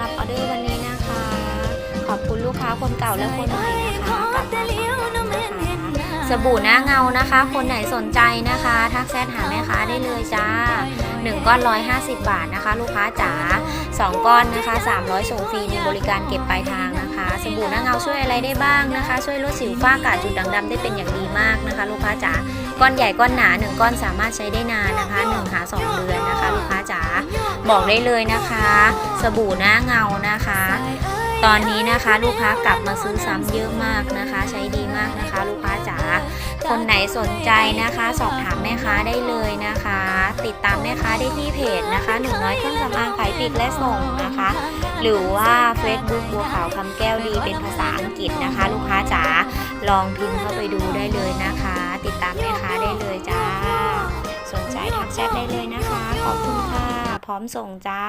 รับออเดอร์วันนี้นะคะ ขอบคุณลูกค้าคนเก่าและคนใหม่นะคะกลับมาคุณนะคะสบู่หน้าเงานะคะ คนไหนสนใจนะคะทักแชทหาแม่ค้าได้เลยจ้า 1 ก้อน 150 บาทนะคะ ลูกค้าจ๋า2 ก้อนนะคะ 300ส่งฟรีมีบริการเก็บปลายทางนะคะ สบู่หน้าเงาช่วยอะไรได้บ้างนะคะ ช่วยลดสิวฝ้ากระจุดด่างดำได้เป็นอย่างดีมากนะคะ ลูกค้าจ๋าก้อนใหญ่ก้อนหนา 1 ก้อนสามารถใช้ได้นานนะคะ 1 หา 2 เดือนนะคะ บอกได้เลยนะคะ สบู่หน้าเงานะคะ ตอนนี้นะคะลูกค้ากลับมาซื้อซ้ำเยอะมากนะคะ ใช้ดีมากนะคะ ลูกค้าจ๋าคนไหนสนใจนะคะ สอบถามแม่ค้าได้เลยนะคะ ติดตามแม่ค้าได้ที่เพจนะคะหนุ่มน้อยเครื่องสำอางขายปลีกและส่งนะคะ หรือว่า Facebook บัวขาวคำแก้วดีเป็นภาษาอังกฤษนะคะ ลูกค้าจ๋าลองพิมพ์เข้าไปดูได้เลยนะคะ ติดตามแม่ค้าได้เลยจ้า สนใจทักแชทได้เลยนะคะ ขอบคุณค่ะ พร้อมส่งจ้า